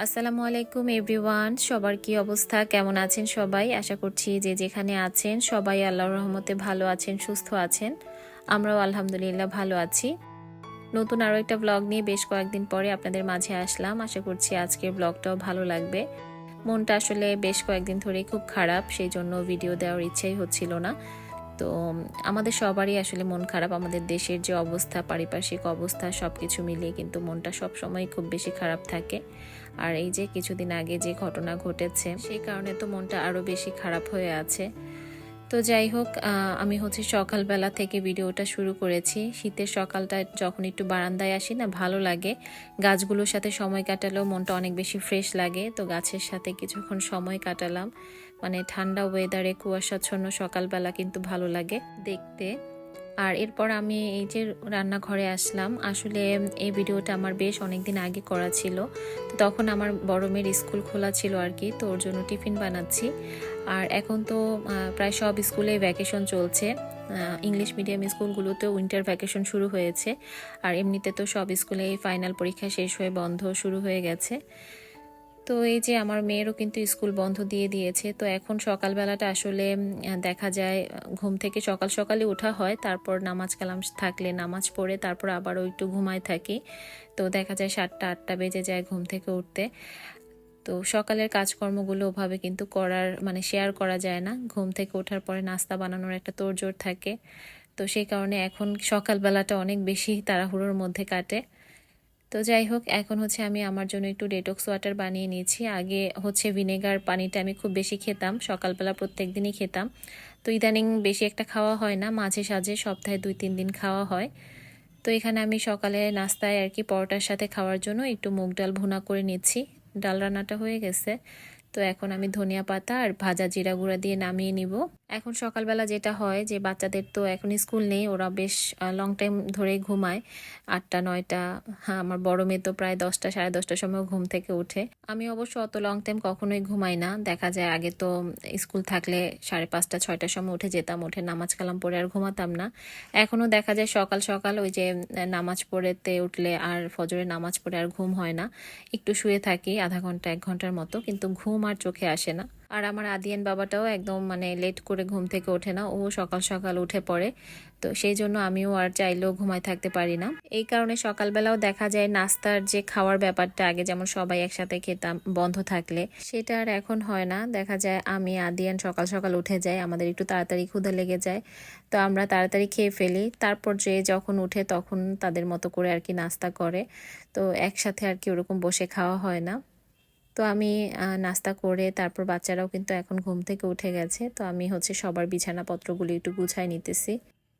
আসসালামু আলাইকুম, এভরিওয়ান। সবার কি অবস্থা? কেমন আছেন সবাই? আশা করছি যে যেখানে আছেন সবাই আল্লাহর রহমতে ভালো আছেন, সুস্থ আছেন। আমরাও আলহামদুলিল্লাহ ভালো আছি। নতুন আরও একটা ব্লগ নিয়ে বেশ কয়েকদিন পরে আপনাদের মাঝে আসলাম। আশা করছি আজকের ব্লগটাও ভালো লাগবে। মনটা আসলে বেশ কয়েকদিন ধরেই খুব খারাপ সেই জন্য ভিডিও দেওয়ার ইচ্ছাই হচ্ছিল না। তো, আমাদের সবারই আসলে মন খারাপ। আমাদের দেশের যে অবস্থা, পারিপার্শ্বিক অবস্থা সব কিছু মিলিয়ে কিন্তু মনটা সব সময় খুব বেশি খারাপ থাকে। আর এই যে কিছুদিন আগে যে ঘটনা ঘটেছে, সেই কারণে তো মনটা আরও বেশি খারাপ হয়ে আছে। তো যাই হোক আমি হচ্ছে সকালবেলা থেকে ভিডিওটা শুরু করেছি। শীতের সকালটা যখন একটু বারান্দায় আসি না, ভালো লাগে। গাছগুলোর সাথে সময় কাটালেও মনটা অনেক বেশি ফ্রেশ লাগে। তো গাছের সাথে কিছুক্ষণ সময় কাটালাম। মানে ঠান্ডা ওয়েদারে কুয়াশাচ্ছন্ন সকালবেলা কিন্তু ভালো লাগে। দেখতে আর এরপর আমি এই যে রান্নাঘরে আসলাম, আসলে এই ভিডিওটা আমার বেশ অনেক দিন আগে করা ছিল। তো তখন আমার বড় মেয়ের স্কুল খোলা ছিল আর কি, তো ওর জন্য টিফিন বানাচ্ছি। আর এখন তো প্রায় সব স্কুলে ভ্যাকেশন চলছে। ইংলিশ মিডিয়াম স্কুলগুলোতেও উইন্টার ভ্যাকেশন শুরু হয়েছে। আর এমনিতে তো সব স্কুলে ফাইনাল পরীক্ষা শেষ হয়ে বন্ধ শুরু হয়ে গেছে। তো এই যে আমার মেয়েরও কিন্তু স্কুল বন্ধ দিয়ে দিয়েছে, তো এখন সকালবেলাটা আসলে দেখা যায়, ঘুম থেকে সকাল সকালে ওঠা হয়, তারপর নামাজ কালাম থাকলে নামাজ পড়ে, তারপর আবারও একটু ঘুমায় থাকি। তো দেখা যায় সাতটা, আটটা বেজে যায় ঘুম থেকে উঠতে। তো সকালের কাজকর্মগুলো ওভাবে কিন্তু করার মানে শেয়ার করা যায় না। ঘুম থেকে ওঠার পরে নাস্তা বানানোর একটা তোড়জোড় থাকে। তো সেই কারণে এখন সকালবেলাটা অনেক বেশি তাড়াহুড়োর মধ্যে কাটে। তো যাই হোক, এখন হচ্ছে আমি আমার জন্য একটু ডেটক্স ওয়াটার বানিয়ে নিয়েছি। আগে হচ্ছে ভিনেগার পানিটা আমি খুব বেশি খেতাম, সকালবেলা প্রত্যেক দিনই খেতাম। তো ইদানিং বেশি একটা খাওয়া হয় না, মাঝে সাঝে সপ্তাহে দুই তিন দিন খাওয়া হয়। তো এখানে আমি সকালে নাস্তায় আর কি পরোটার সাথে খাওয়ার জন্য একটু মুগ ডাল ভুনা করে নিচ্ছি। ডাল রান্নাটা হয়ে গেছে। তো এখন আমি ধনিয়া পাতা আর ভাজা জিরা গুঁড়া দিয়ে নামিয়ে নিব। এখন সকালবেলা যেটা হয় যে বাচ্চাদের তো এখন স্কুল নেই, ওরা বেশ লং টাইম ধরে ঘুমায়। আটটা, নয়টা হ্যাঁ আমার বড় মেয়ে তো প্রায় দশটা, সাড়ে দশটার সময় ঘুম থেকে উঠে আমি অবশ্য অত লং টাইম কখনোই ঘুমাই না। দেখা যায় আগে তো স্কুল থাকলে সাড়ে পাঁচটা, ছয়টার সময় উঠে যেতাম, উঠে নামাজ কালাম পড়ে আর ঘুমাতাম না। এখনও দেখা যায় সকাল সকাল ওই যে নামাজ পড়েতে উঠলে আর ফজরে নামাজ পড়ে আর ঘুম হয় না। একটু শুয়ে থাকি, আধা ঘণ্টা, এক ঘণ্টার মতো, কিন্তু ঘুম আর চোখে আসে না। আর আমার আদিয়ান বাবাটাও একদম মানে লেট করে ঘুম থেকে ওঠে না, ও সকাল সকাল উঠে পড়ে। তো সেই জন্য আমিও আর চাইলেও ঘুমায় থাকতে পারি না। এই কারণে সকালবেলাও দেখা যায় নাস্তার যে খাওয়ার ব্যাপারটা আগে যেমন সবাই একসাথে খেতাম, বন্ধ থাকলে, সেটা আর এখন হয় না। দেখা যায় আমি, আদিয়ান সকাল সকাল উঠে যাই আমাদের একটু তাড়াতাড়ি ক্ষুধা লেগে যায়। তো আমরা তাড়াতাড়ি খেয়ে ফেলি, তারপর যে যখন উঠে তখন তাদের মতো করে আর কি নাস্তা করে। তো একসাথে আর কি ওরকম বসে খাওয়া হয় না। তো আমি নাস্তা করে তারপর বাচ্চারাও কিন্তু এখন ঘুম থেকে উঠে গেছে। তো আমি হচ্ছে সবার বিছানাপত্রগুলি একটু গুছাই নিতেছি।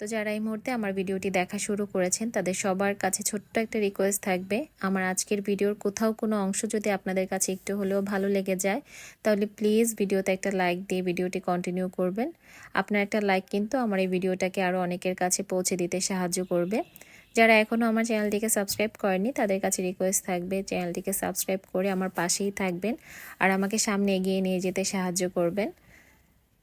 তো যারা এই মুহূর্তে আমার ভিডিওটি দেখা শুরু করেছেন, তাদের সবার কাছে ছোট্ট একটা রিকোয়েস্ট থাকবে। আমার আজকের ভিডিওর কোথাও কোনো অংশ যদি আপনাদের কাছে একটু হলেও ভালো লেগে যায়, তাহলে প্লিজ ভিডিওতে একটা লাইক দিয়ে ভিডিওটি কন্টিনিউ করবেন। আপনার একটা লাইক কিন্তু আমার এই ভিডিওটাকে আরও অনেকের কাছে পৌঁছে দিতে সাহায্য করবে। যারা এখনও আমার চ্যানেলটিকে সাবস্ক্রাইব করেনি তাদের কাছে রিকোয়েস্ট থাকবে চ্যানেলটিকে সাবস্ক্রাইব করে আমার পাশেই থাকবেন আর আমাকে সামনে এগিয়ে নিয়ে যেতে সাহায্য করবেন।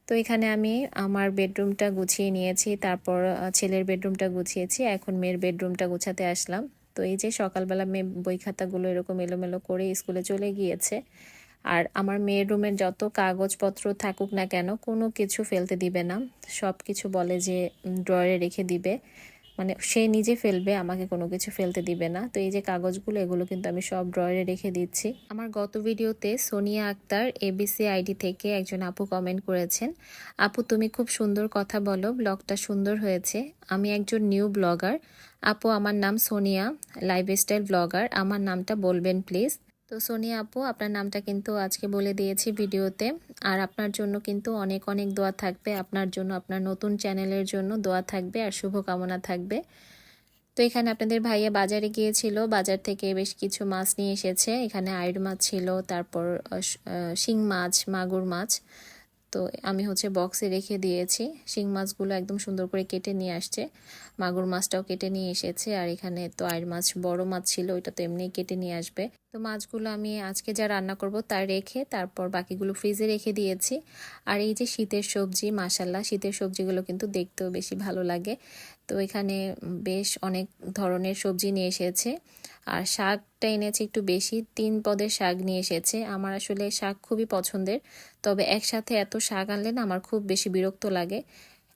তো এখানে আমি আমার বেডরুমটা গুছিয়ে নিয়েছি, তারপর ছেলের বেডরুমটা গুছিয়েছি, এখন মেয়ের বেডরুমটা গুছাতে আসলাম। তো এই যে সকালবেলা মেয়ে বই খাতাগুলো এরকম এলোমেলো করে স্কুলে চলে গিয়েছে, আর আমার মেয়ের রুমের যত কাগজপত্র থাকুক না কেন, কোনো কিছু ফেলতে দিবে না। সব কিছু বলে যে ড্রয়ারে রেখে দিবে। মানে সে নিজে ফেলবে, আমাকে কোনো কিছু ফেলতে দিবে না। তো এই যে কাগজগুলো, এগুলো কিন্তু আমি সব ড্রয়ারে রেখে দিচ্ছি। আমার গত ভিডিওতে সোনিয়া আক্তার এবিসি আইডি থেকে একজন আপু কমেন্ট করেছেন। আপু, তুমি খুব সুন্দর কথা বলো ব্লগটা সুন্দর হয়েছে। আমি একজন নিউ ব্লগার আপু, আমার নাম সোনিয়া লাইফস্টাইল ব্লগার আমার নামটা বলবেন প্লিজ তো সোনিয়া আপু, আপনার নামটা কিন্তু আজকে বলে দিয়েছি ভিডিওতে। আর আপনার জন্য কিন্তু অনেক অনেক দোয়া থাকবে। আপনার জন্য, আপনার নতুন চ্যানেলের জন্য দোয়া থাকবে আর শুভকামনা থাকবে। তো এখানে আপনাদের ভাইয়া বাজারে গিয়েছিল। বাজার থেকে বেশ কিছু মাছ নিয়ে এসেছে। এখানে আইড় মাছ ছিল, তারপর শিং মাছ, মাগুর মাছ। তো আমি হচ্ছে বক্সে রেখে দিয়েছি। শিং মাছগুলো একদম সুন্দর করে কেটে নিয়ে আসছে। মাগুর মাছটাও কেটে নিয়ে এসেছে। আর এখানে তো আয়ের মাছ, বড় মাছ ছিল, ওইটা তো এমনি কেটে নিয়ে আসবে। তো মাছগুলো আমি আজকে যা রান্না করব তা রেখে তারপর বাকিগুলো ফ্রিজে রেখে দিয়েছি। আর এই যে শীতের সবজি মাসাল্লাহ শীতের সবজিগুলো কিন্তু দেখতেও বেশি ভালো লাগে। তো এখানে বেশ অনেক ধরনের সবজি নিয়ে এসেছে। আর শাকটা এনেছে একটু বেশি, তিন পদের শাক নিয়ে এসেছে। আমার আসলে শাক খুবই পছন্দের। তবে একসাথে এত শাক আনলে না আমার খুব বেশি বিরক্ত লাগে।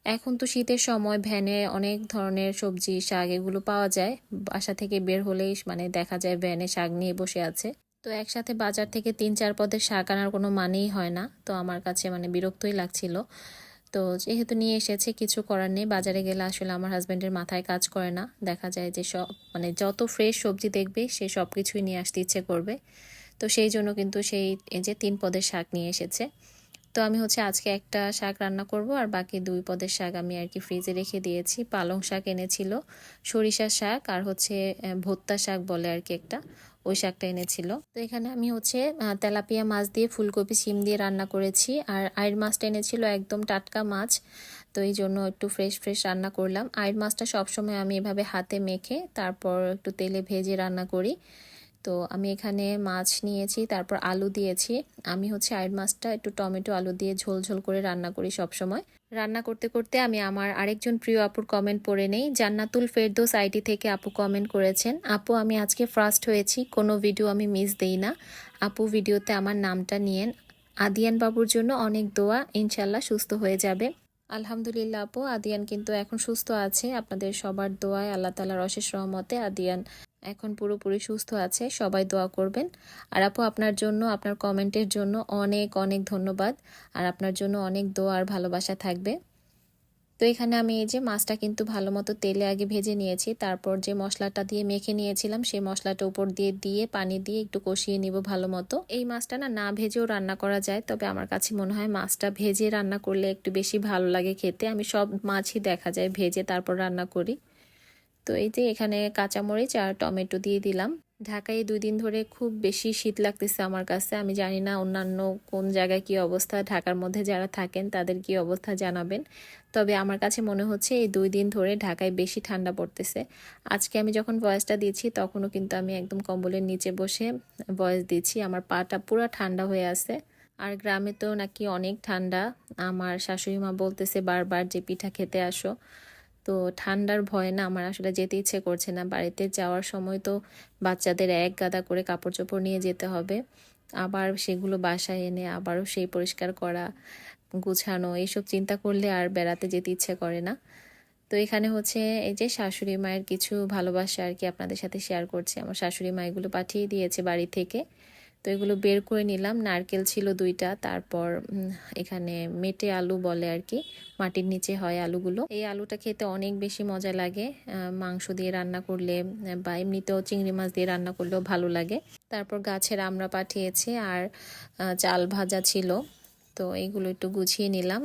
এখন তো শীতের সময় ভ্যানে অনেক ধরনের সবজি, শাক এগুলো পাওয়া যায়। বাসা থেকে বের হলেই মানে দেখা যায় ভ্যানে শাক নিয়ে বসে আছে। তো একসাথে বাজার থেকে তিন চার পদের শাক আনার কোনো মানেই হয় না। তো আমার কাছে মানে বিরক্তই লাগছিল। তো যেহেতু নিয়ে এসেছে, কিছু করার নেই। বাজারে গেলে আসলে আমার হাজব্যান্ডের মাথায় কাজ করে না। দেখা যায় যে সব মানে যত ফ্রেশ সবজি দেখবে, সে সব কিছুই নিয়ে আসতে ইচ্ছে করবে। তো সেই জন্য কিন্তু সেই, এই যে তিন পদের শাক নিয়ে এসেছে। তো আমি হচ্ছে আজকে একটা শাক রান্না করব আর বাকি দুই পদের শাক আমি আর কি ফ্রিজে রেখে দিয়েছি। পালং শাক এনেছিল, সরিষা শাক আর হচ্ছে ভত্তা শাক বলে আর কি একটা, ওই শাকটা এনেছিল। তো এখানে আমি হচ্ছে তেলাপিয়া মাছ দিয়ে ফুলকপি সিম দিয়ে রান্না করেছি আর আয়ের মাছটা এনেছিল একদম টাটকা মাছ। তো এই জন্য একটু ফ্রেশ ফ্রেশ রান্না করলাম। আয়ের মাছটা সবসময় আমি এভাবে হাতে মেখে তারপর একটু তেলে ভেজে রান্না করি। তো আমি এখানে মাছ নিয়েছি, তারপর আলু দিয়েছি। আমি হচ্ছে আয়ের মাছটা একটু টমেটো আলু দিয়ে ঝোল ঝোল করে রান্না করি সব সময়। রান্না করতে করতে আমি আমার আরেকজন প্রিয় আপুর কমেন্ট পড়ে নেই। জান্নাতুল ফেরদোস আইডি থেকে আপু কমেন্ট করেছেন, আপু, আমি আজকে ফার্স্ট হয়েছি, কোনো ভিডিও আমি মিস দেই না। আপু ভিডিওতে আমার নামটা নিয়েন। আদিয়ান বাবুর জন্য অনেক দোয়া ইনশাল্লাহ সুস্থ হয়ে যাবে। আলহামদুলিল্লাহ আপু, আদিয়ান কিন্তু এখন সুস্থ আছে। আপনাদের সবার দোয়ায় আল্লাহ তালার অশেষ রহমতে আদিয়ান এখন পুরোপুরি সুস্থ আছে, সবাই দোয়া করবেন। আর আপু, আপনার জন্য, আপনার কমেন্টের জন্য অনেক অনেক ধন্যবাদ। আর আপনার জন্য অনেক দোয়া আর ভালোবাসা থাকবে। তো এখানে আমি এই যে মাছটা কিন্তু ভালো মতো তেলে আগে ভেজে নিয়েছি। তারপর যে মশলাটা দিয়ে মেখে নিয়েছিলাম, সেই মশলাটা উপর দিয়ে দিয়ে, পানি দিয়ে একটু কষিয়ে নিব ভালো মতো এই মাছটা না না ভেজেও রান্না করা যায়, তবে আমার কাছে মনে হয় মাছটা ভেজে রান্না করলে একটু বেশি ভালো লাগে খেতে। আমি সব মাছই দেখা যায়, ভেজে তারপর রান্না করি। তো এই যে এখানে কাঁচামরিচ আর টমেটো দিয়ে দিলাম। ঢাকায় দুই দিন ধরে খুব বেশি শীত লাগতেছে আমার কাছে। আমি জানি না অন্যান্য কোন জায়গায় কি অবস্থা, ঢাকার মধ্যে যারা থাকেন তাদের কি অবস্থা জানাবেন। তবে আমার কাছে মনে হচ্ছে এই দুই দিন ধরে ঢাকায় বেশি ঠান্ডা পড়তেছে। আজকে আমি যখন ভয়েসটা দিচ্ছি তখনও কিন্তু আমি একদম কম্বলের নিচে বসে ভয়েস দিচ্ছি। আমার পাটা পুরো ঠান্ডা হয়ে আছে। আর গ্রামে তো নাকি অনেক ঠান্ডা। আমার শাশুড়ি মা বলতেছে বারবার যে পিঠা খেতে আসো। তো ঠান্ডার ভয়ে না আমার আসলে যেতে ইচ্ছে করছে না। বাড়িতে যাওয়ার সময় তো বাচ্চাদের এক গাদা করে কাপড় চোপড় নিয়ে যেতে হবে। আবার সেগুলো বাসায় এনে আবারও সেই পরিষ্কার করা, গুছানো, এইসব চিন্তা করলে আর বেড়াতে যেতে ইচ্ছে করে না। তো এখানে হচ্ছে এই যে শাশুড়ি মায়ের কিছু ভালোবাসা আর কি আপনাদের সাথে শেয়ার করছি। আমার শাশুড়ি মা এগুলো পাঠিয়ে দিয়েছে বাড়ি থেকে। তো এগুলো বের করে নিলাম। নারকেল ছিল দুইটা, তারপর এখানে মেটে আলু বলে আর কি, মাটির নিচে হয় আলুগুলো। এই আলুটা খেতে অনেক বেশি মজা লাগে। মাংস দিয়ে রান্না করলে, বা এমনিতেও চিংড়ি মাছ দিয়ে রান্না করলেও ভালো লাগে। তারপর গাছের আমরা পাঠিয়েছি আর চাল ভাজা ছিল। তো এইগুলো একটু গুছিয়ে নিলাম।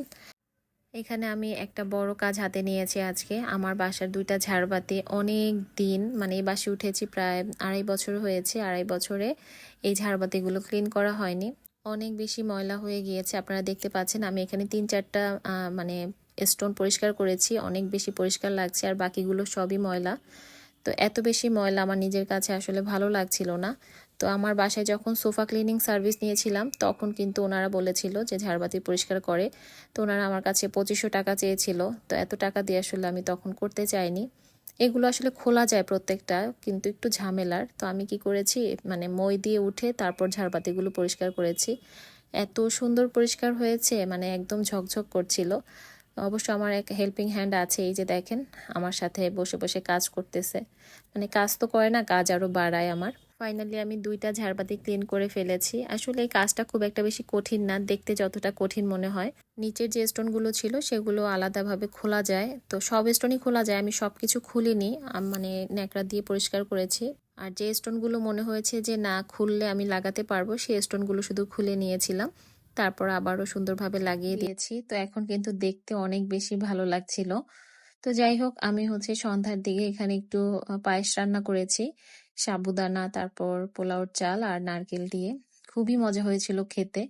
এখানে আমি একটা বড় কাজ হাতে নিয়েছি আজকে। আমার বাসার দুইটা ঝাড়বাতি অনেক দিন মানে এই বাসে উঠেছি প্রায় আড়াই বছর হয়েছে, আড়াই বছরে এই ঝাড়বাতিগুলো ক্লিন করা হয়নি। অনেক বেশি ময়লা হয়ে গিয়েছে, আপনারা দেখতে পাচ্ছেন আমি এখানে তিন চারটা মানে স্টোন পরিষ্কার করেছি, অনেক বেশি পরিষ্কার লাগছে আর বাকিগুলো সবই ময়লা। তো এত বেশি ময়লা আমার নিজের কাছে আসলে ভালো লাগছিল না। তো আমার বাসায় যখন সোফা ক্লিনিং সার্ভিস নিয়েছিলাম, তখন কিন্তু ওনারা বলেছিল যে ঝাড়বাতি পরিষ্কার করে। তো ওনারা আমার কাছে পঁচিশশো টাকা চেয়েছিল। তো এত টাকা দিয়ে আসলে আমি তখন করতে চাইনি। এগুলো আসলে খোলা যায় প্রত্যেকটা, কিন্তু একটু ঝামেলার। তো আমি কি করেছি মানে মই দিয়ে উঠে তারপর ঝাড়বাতিগুলো পরিষ্কার করেছি। এত সুন্দর পরিষ্কার হয়েছে মানে একদম ঝকঝক করছিল। অবশ্য আমার এক হেল্পিং হ্যান্ড আছে, এই যে দেখেন, আমার সাথে বসে বসে কাজ করতেছে। মানে কাজ তো করে না, কাজ আরও বাড়ায় আমার। ফাইনালি আমি দুইটা ঝাড়বাতি ক্লিন করে ফেলেছি। আসলে এই কাজটা খুব একটা বেশি কঠিন না, দেখতে যতটা কঠিন মনে হয়। নিচের যে স্টোনগুলো ছিল, সেগুলো আলাদাভাবে খোলা যায়। তো সব স্টোনই খোলা যায়, আমি সব কিছু খুলিনি মানে ন্যাকড়া দিয়ে পরিষ্কার করেছি। আর যে স্টোনগুলো মনে হয়েছে যে না, খুললে আমি লাগাতে পারব, সেই স্টোনগুলো শুধু খুলে নিয়েছিলাম। তারপর আবারও সুন্দরভাবে লাগিয়ে দিয়েছি। তো এখন কিন্তু দেখতে অনেক বেশি ভালো লাগছিল। তো যাই হোক, আমি হচ্ছে সন্ধ্যার দিকে এখানে একটু পায়েস রান্না করেছি। সাবুদানা, তারপর পোলাওর চাল আর নারকেল দিয়ে। খুবই মজা হয়েছিল খেতে।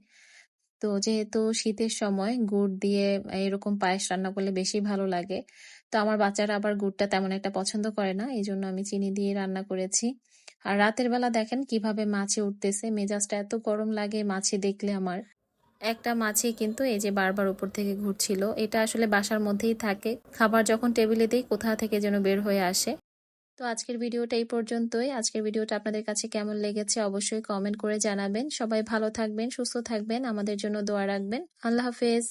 তো যেহেতু শীতের সময় গুড় দিয়ে এরকম পায়েস রান্না করলে বেশি ভালো লাগে, তো আমার বাচ্চারা আবার গুড়টা তেমন একটা পছন্দ করে না এই জন্য আমি চিনি দিয়ে রান্না করেছি। আর রাতের বেলা দেখেন কীভাবে মাছে উঠতেছে, মেজাজটা এত গরম লাগে মাছে দেখলে আমার। একটা মাছি কিন্তু এই যে বারবার উপর থেকে ঘুরছিল, এটা আসলে বাসার মধ্যেই থাকে। খাবার যখন টেবিলে দিই কোথা থেকে যেন বের হয়ে আসে। তো আজকের ভিডিওটা এই পর্যন্তই। আজকের ভিডিওটা আপনাদের কাছে কেমন লেগেছে অবশ্যই কমেন্ট করে জানাবেন। সবাই ভালো থাকবেন, সুস্থ থাকবেন। আমাদের জন্য দোয়া রাখবেন। আল্লাহ হাফেজ।